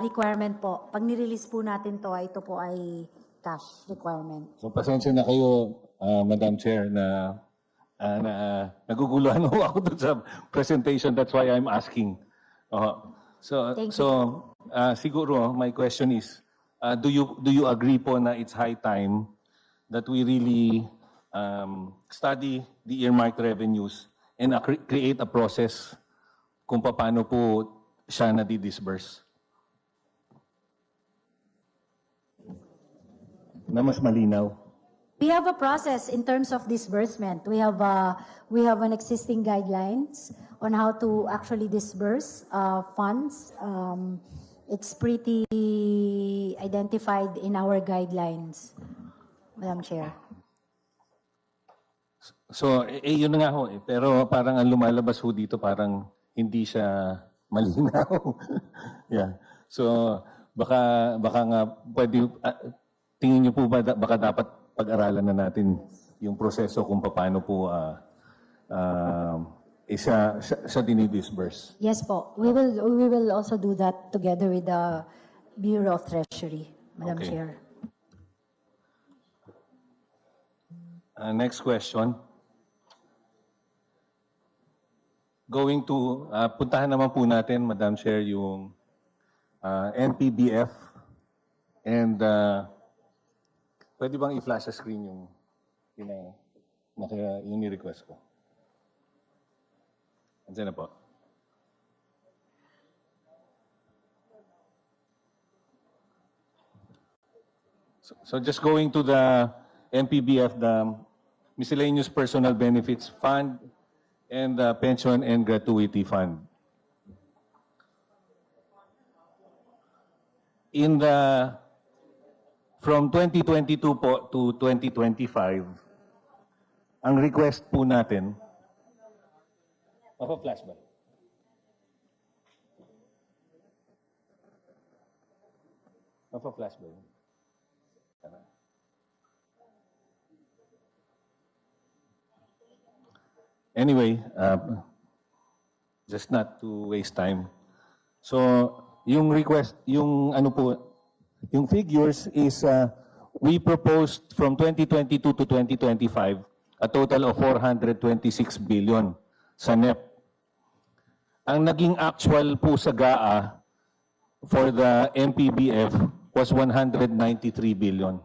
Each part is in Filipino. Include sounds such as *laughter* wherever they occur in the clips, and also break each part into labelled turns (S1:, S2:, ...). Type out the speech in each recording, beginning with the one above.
S1: requirement po. Pag nirelease po natin to, ito po ay cash requirement.
S2: So pasensya na kayo, ah, Madam Chair, na, ah, na naguguluhan ho *laughs* ako doon sa presentation. That's why I'm asking. Oo. so,
S1: Thank you.
S2: so ah, siguro, my question is, ah, do you do you agree po na it's high time that we really um, study the earmarked revenues and ah, cre- create a process kung paano po siya na-disburse? Na mas malinaw.
S1: We have a process in terms of disbursement. We have uh, we have an existing guidelines on how to actually disburse uh, funds. Um, it's pretty identified in our guidelines, Madam Chair.
S2: So, eh, eh, yun na nga ho eh. Pero parang ang lumalabas ho dito parang hindi siya *laughs* malinaw. yeah. So, baka, baka nga pwede, ah, tingin niyo po ba da- baka dapat pag-aralan na natin yung proseso kung paano po ah, eh, siya, siya, siya dinidisburse.
S1: Yes po. We will we will also do that together with the Bureau of Treasury, Madam
S2: Okay.
S1: Chair.
S2: Uh, next question. Going to, uh, puntahan naman po natin, Madam Chair, yung uh, NPBF. And uh, pwede bang i-flash sa screen yung, yung, uh, naka, yung ni-request ko? Andiyan na po. So, so just going to the NPBF, the Miscellaneous Personal Benefits Fund and the Pension and Gratuity Fund. In the, from 2022 po to 2025, ang request po natin, Papa-flash ba? Papa-flash ba yun? Anyway, uh, just not to waste time. So, yung request, yung ano po, yung figures is uh, we proposed from 2022 to 2025 a total of 426 billion sa NEP. Ang naging actual po sa GAA for the MPBF was 193 billion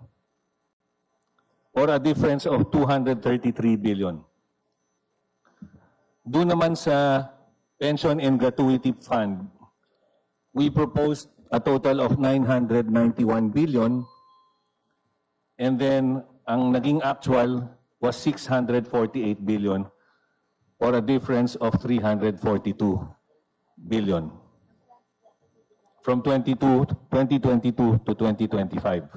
S2: or a difference of 233 billion. Doon naman sa Pension and Gratuity Fund, we proposed a total of 991 billion and then ang naging actual was 648 billion or a difference of 342 billion from 22, 2022 to 2025.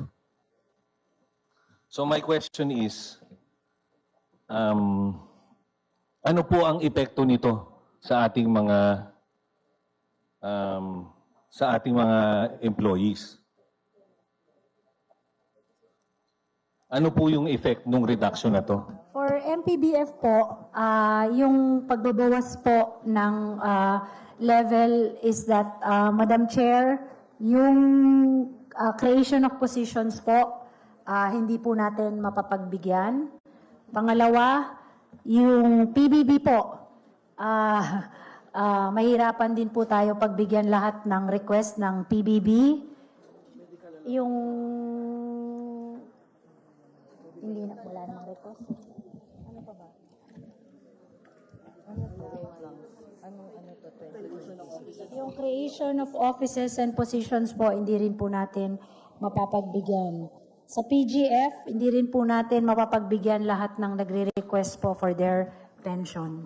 S2: So my question is, um, ano po ang epekto nito sa ating mga um, sa ating mga employees? Ano po yung effect ng reduction na to?
S1: For MPBF po, ah, yung pagbabawas po ng ah, level is that, ah, Madam Chair, yung ah, creation of positions po, ah, hindi po natin mapapagbigyan. Pangalawa, yung PBB po, ah, ah, mahirapan din po tayo pagbigyan lahat ng request ng PBB. Yung hindi na wala nang request. Ano pa ba? Yung creation of offices and positions po, hindi rin po natin mapapagbigyan. Sa PGF, hindi rin po natin mapapagbigyan lahat ng nagre-request po for their pension.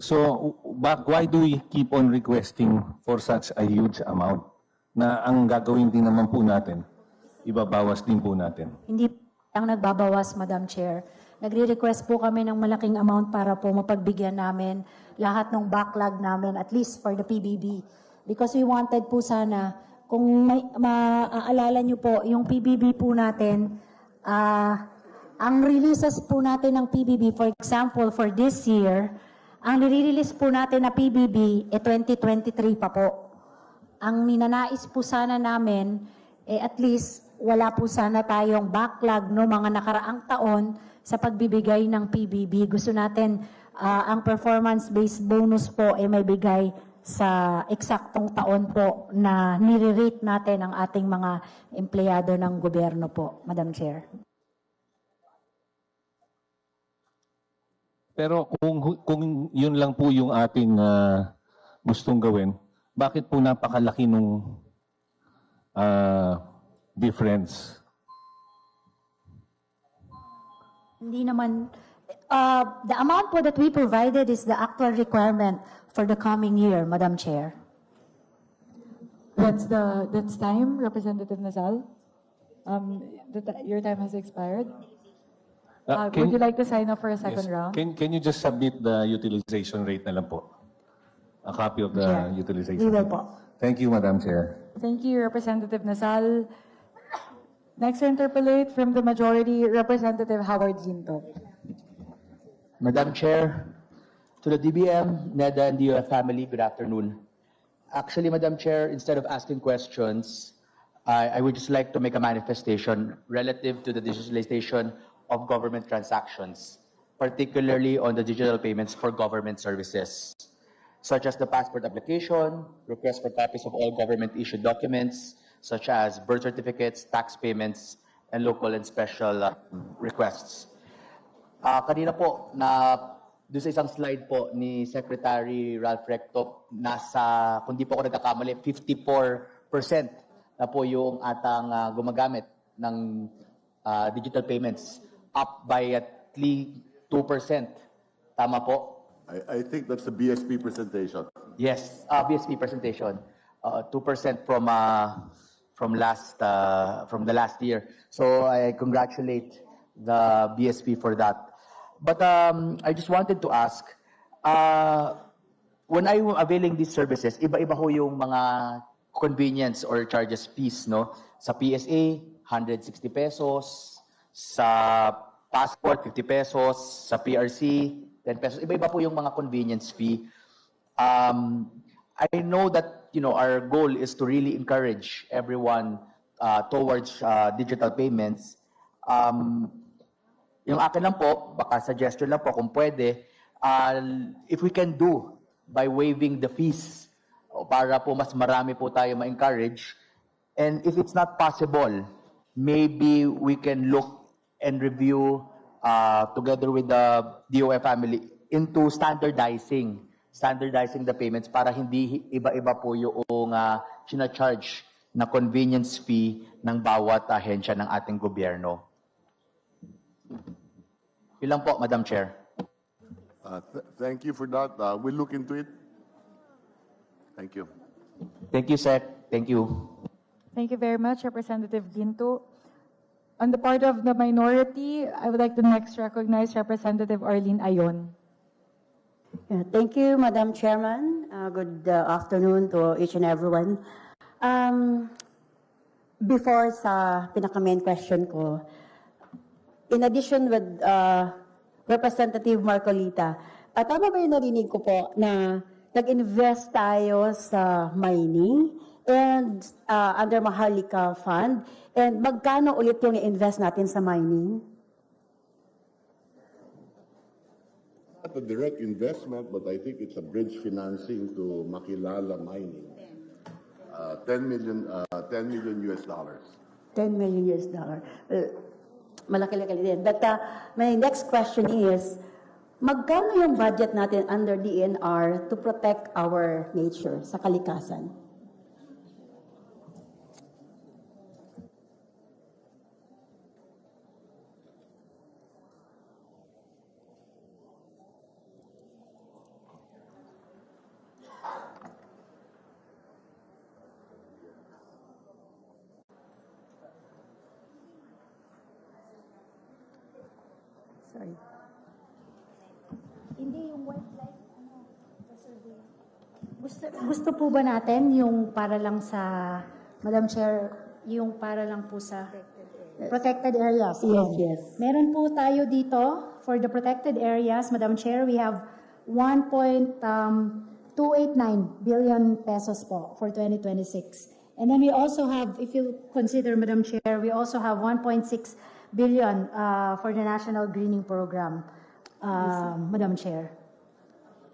S2: So, back, why do we keep on requesting for such a huge amount? Na ang gagawin din naman po natin, ibabawas din po natin.
S1: Hindi lang nagbabawas, Madam Chair. Nagre-request po kami ng malaking amount para po mapagbigyan namin lahat ng backlog namin, at least for the PBB. Because we wanted po sana, kung may, maaalala nyo po, yung PBB po natin, ah, ang releases po natin ng PBB, for example, for this year, ang nire-release po natin na PBB, eh 2023 pa po. ang ninanais po sana namin, eh at least wala po sana tayong backlog no mga nakaraang taon sa pagbibigay ng PBB. Gusto natin ah, ang performance-based bonus po ay may bigay sa eksaktong taon po na nire-rate natin ang ating mga empleyado ng gobyerno po, Madam Chair.
S2: Pero kung kung yun lang po yung ating ah, gustong gawin, bakit po napakalaki nung ah, difference?
S1: Hindi naman, uh, the amount po that we provided is the actual requirement for the coming year, Madam Chair.
S3: That's the, that's time, Representative Nazal. Um, the your time has expired.
S2: Ah,
S3: Uh,
S2: can-
S3: would you like to sign up for a
S2: Yes.
S3: second round?
S2: Can, can you just submit the utilization rate na lang po? A copy of the
S1: Sure.
S2: utilization.
S1: Will
S2: rate.
S1: po.
S2: Thank you, Madam Chair.
S3: Thank you, Representative Nazal. Next to interpolate from the majority, Representative Howard Ginto.
S4: Madam Chair, to the DBM, NEDA, and DOF family, good afternoon. Actually, Madam Chair, instead of asking questions, I, I would just like to make a manifestation relative to the digitalization of government transactions, particularly on the digital payments for government services, such as the passport application, request for copies of all government-issued documents, such as birth certificates, tax payments, and local and special uh, requests. Ah, kanina po na doon sa isang slide po ni Secretary Ralph Recto nasa kung di po ako nagkakamali 54% na po yung atang ah, gumagamit ng ah, digital payments up by at least 2%. Tama po?
S5: I, I think that's the BSP presentation.
S4: Yes, uh, BSP presentation, uh, 2% from uh, from last uh, from the last year. So I congratulate the BSP for that. But um, I just wanted to ask, uh, when I am availing these services, iba-iba ho yung mga convenience or charges fees, no? Sa PSA, 160 pesos. Sa passport, 50 pesos. Sa PRC, 10 pesos. Iba-iba po yung mga convenience fee. Um, I know that, you know, our goal is to really encourage everyone uh, towards uh, digital payments. Um, yung akin lang po, baka suggestion lang po kung pwede, uh, if we can do by waiving the fees para po mas marami po tayo ma-encourage. And if it's not possible, maybe we can look and review uh, together with the DOF family into standardizing standardizing the payments para hindi iba-iba po yung uh, charge na convenience fee ng bawat ahensya ng ating gobyerno. Yun lang po, Madam Chair.
S5: Uh, th- thank you for that. Uh, we'll look into it. Thank you.
S4: Thank you, Sec. Thank you.
S3: Thank you very much, Representative Ginto. On the part of the minority, I would like to next recognize Representative Arlene Ayon.
S6: Yeah, Thank you, Madam Chairman. Uh, Good uh, afternoon to each and everyone. Um, Before sa pinaka-main question ko, in addition with uh, Representative Marcolita, uh, tama ba yung narinig ko po na nag-invest tayo sa mining and uh, under Maharlika Fund and magkano ulit yung i-invest natin sa mining?
S5: Not a direct investment, but I think it's a bridge financing to Makilala Mining. Uh, 10 million, uh, 10 million US dollars.
S6: 10 million US dollar. Well, malaki-laki din. But uh, my next question is, magkano yung budget natin under DNR to protect our nature sa kalikasan?
S1: Gusto, gusto po ba natin yung para lang sa, Madam Chair, yung para lang po sa protected areas?
S6: Yes, yes.
S1: Meron po tayo dito for the protected areas, Madam Chair, we have 1.2 289 billion pesos po for 2026. And then we also have, if you consider, Madam Chair, we also have 1.6 billion uh, for the National Greening Program, uh, Madam Chair.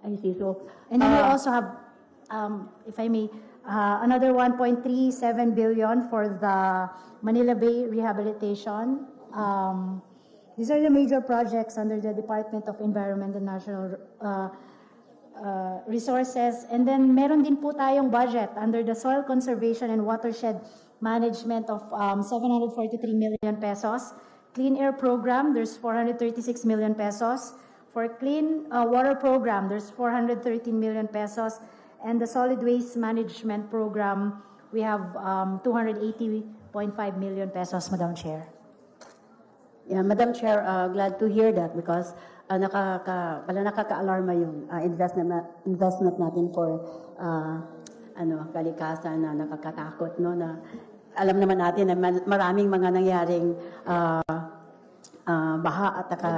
S6: I see. So,
S1: And then we
S6: uh,
S1: also have, um, if I may, uh, another 1.37 billion for the Manila Bay rehabilitation. Um, These are the major projects under the Department of Environment and National uh, uh, Resources. And then meron din po tayong budget under the Soil Conservation and Watershed Management of um, 743 million pesos. Clean Air Program, there's 436 million pesos. For Clean uh, Water Program, there's 413 million pesos. And the Solid Waste Management Program, we have um, 280.5 million pesos, Madam Chair.
S6: Yeah, Madam Chair, uh, glad to hear that because uh, nakaka, pala nakaka-alarma yung uh, investment, investment natin for uh, ano, kalikasan na nakakatakot, no, na alam naman natin na maraming mga nangyaring uh, uh, baha at saka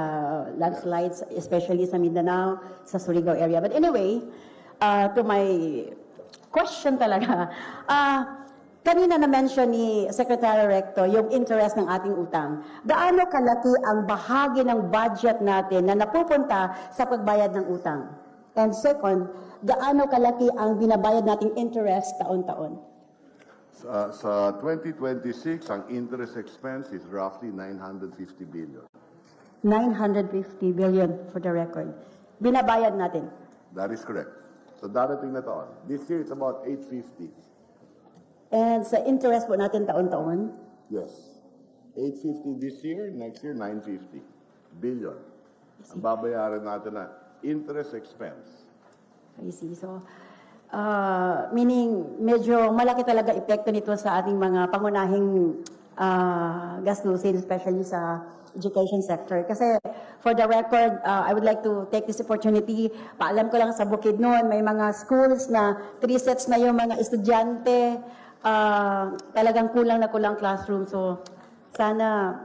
S6: landslides, especially sa Mindanao, sa Surigao area. But anyway, uh, to my question talaga, uh, kanina na-mention ni Secretary Recto yung interest ng ating utang. Gaano kalaki ang bahagi ng budget natin na napupunta sa pagbayad ng utang? And second, gaano kalaki ang binabayad nating interest taon-taon?
S5: Sa, sa 2026, ang interest expense is roughly 950 billion.
S6: 950 billion for the record. Binabayad natin.
S5: That is correct. So darating na taon. This year, it's about 850.
S6: And sa interest po natin taon-taon,
S5: Yes. 850 this year, next year, 950 billion. Ang babayaran natin na interest expense.
S6: I see. So, uh, meaning medyo malaki talaga epekto nito sa ating mga pangunahing uh, gastusin, especially sa education sector. Kasi for the record, uh, I would like to take this opportunity. Paalam ko lang sa Bukidnon, may mga schools na three sets na yung mga estudyante. Uh, talagang kulang na kulang classroom. So, sana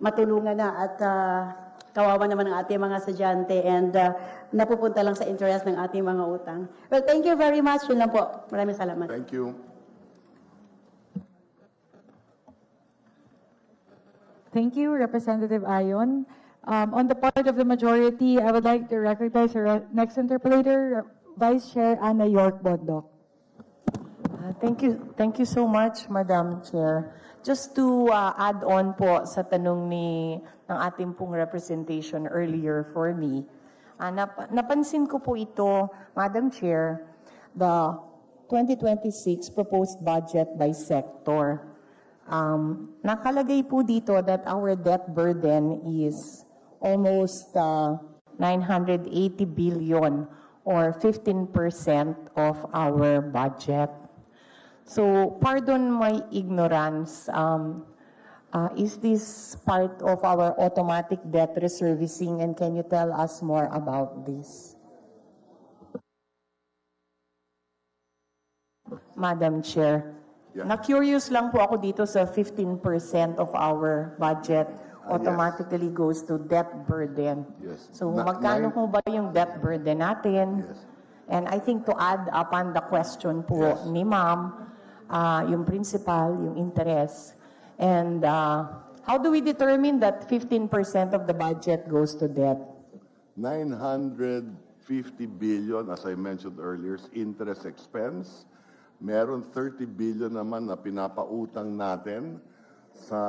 S6: matulungan na at uh, kawawa naman ang ating mga estudyante and uh, napupunta lang sa interest ng ating mga utang. Well, thank you very much. Yun lang po. Maraming salamat.
S5: Thank you.
S3: Thank you, Representative Ayon. Um, on the part of the majority, I would like to recognize our next interpolator, Vice Chair Ana York Bodok.
S7: Uh, Thank you, thank you so much, Madam Chair. Just to uh, add on po sa tanong ni ng ating pong representation earlier for me, uh, nap- napansin ko po ito, Madam Chair, the 2026 proposed budget by sector. Um, nakalagay po dito that our debt burden is almost uh, 980 billion or 15% of our budget. So, pardon my ignorance. Um, uh, is this part of our automatic debt reservicing, and can you tell us more about this? Madam Chair,
S5: Yeah.
S7: na-curious lang po ako dito sa 15% of our budget
S5: Ah, yes.
S7: automatically goes to debt burden.
S5: Yes.
S7: So,
S5: Na-
S7: magkano
S5: nine-
S7: po ba yung debt burden natin?
S5: Yes.
S7: And I think to add upon the question po
S5: Yes.
S7: ni ma'am, uh, yung principal, yung interest, and uh, how do we determine that 15% of the budget goes to debt?
S5: 950 billion, as I mentioned earlier, is interest expense. Meron 30 billion naman na pinapautang natin sa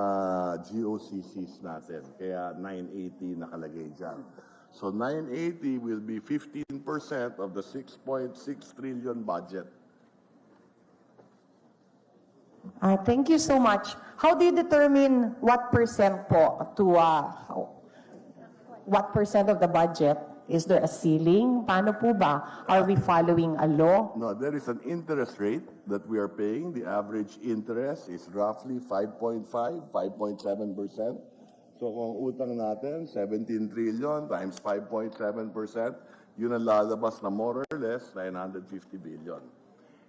S5: GOCCs natin. Kaya 980 nakalagay dyan. So 980 will be 15% of the 6.6 trillion budget.
S7: Uh, thank you so much. How do you determine what percent po to, uh, what percent of the budget? Is there a ceiling? Paano po ba? Are we following a law?
S5: No, there is an interest rate that we are paying. The average interest is roughly 5.5, 5.7%. So kung utang natin, 17 trillion times 5.7%, yun ang lalabas na more or less 950 billion.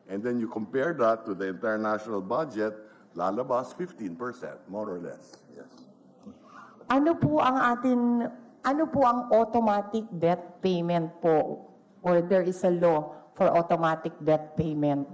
S5: And then you compare that to the international budget, lalabas 15%, more or less. Yes.
S7: Ano po ang atin, ano po ang automatic debt payment po? Or there is a law for automatic debt payment.